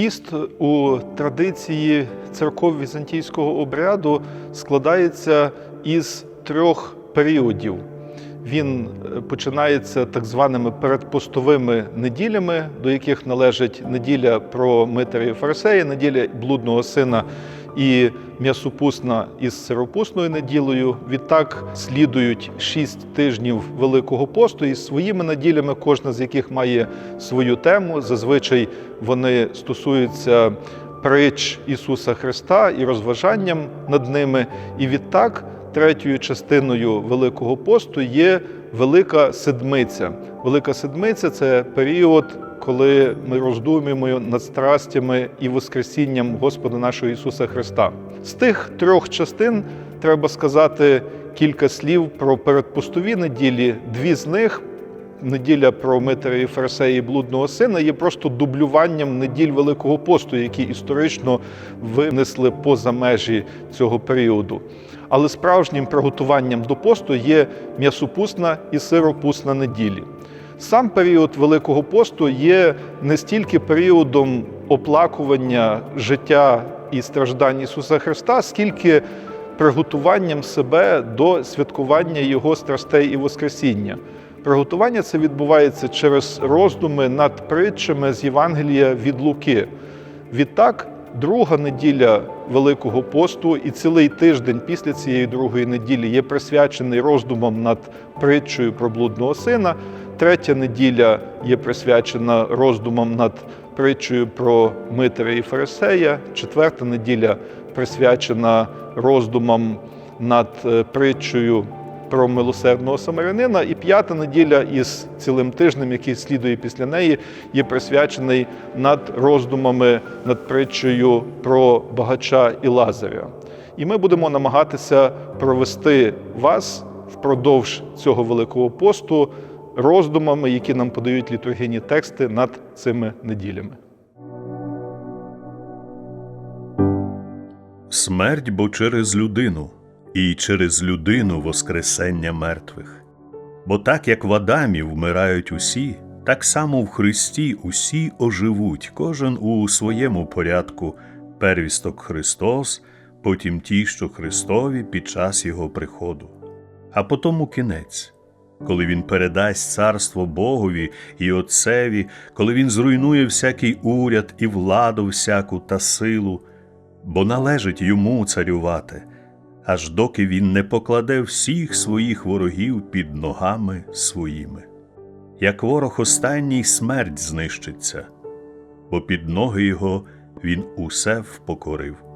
Піст у традиції церков візантійського обряду складається із трьох періодів. Він е, починається так званими передпостовими неділями, до яких належить неділя про Митаря і Фарисея, неділя блудного сина і м'ясопусна із сиропусною неділею. Відтак слідують шість тижнів Великого посту із своїми неділями, кожна з яких має свою тему. Зазвичай вони стосуються притч Ісуса Христа і розважанням над ними. І відтак третьою частиною Великого посту є Велика Седмиця. Велика Седмиця це період, коли ми роздумуємо над страстями і Воскресінням Господа нашого Ісуса Христа. З тих трьох частин треба сказати кілька слів про передпостові неділі. Дві з них неділя про Митаря і Фарисея і блудного сина є просто дублюванням неділь Великого посту, які історично винесли поза межі цього періоду. Але справжнім приготуванням до посту є м'ясопусна і сиропусна неділі. Сам період Великого посту є не стільки періодом оплакування життя і страждань Ісуса Христа, скільки приготуванням себе до святкування Його страстей і Воскресіння. Приготування це відбувається через роздуми над притчами з Євангелія від Луки. Відтак, друга неділя Великого посту і цілий тиждень після цієї другої неділі є присвячений роздумам над притчею про блудного сина. Третя неділя є присвячена роздумам над притчею про Митаря і Фарисея. Четверта неділя присвячена роздумам над е, притчею про милосердного самарянина. І п'ята неділя із цілим тижнем, який слідує після неї, є присвячений над роздумами над притчею про багача і Лазаря. І ми будемо намагатися провести вас впродовж цього великого посту роздумами, які нам подають літургійні тексти над цими неділями. Смерть бо через людину, і через людину Воскресення мертвих. Бо так як в Адамі вмирають усі, так само в Христі усі оживуть, кожен у своєму порядку, первісток Христос, потім ті, що Христові під час Його приходу. А потому кінець, коли Він передасть царство Богові і Отцеві, коли Він зруйнує всякий уряд і владу всяку та силу, бо належить йому царювати, аж доки він не покладе всіх своїх ворогів під ногами своїми. Як ворог останній смерть знищиться, бо під ноги його він усе впокорив.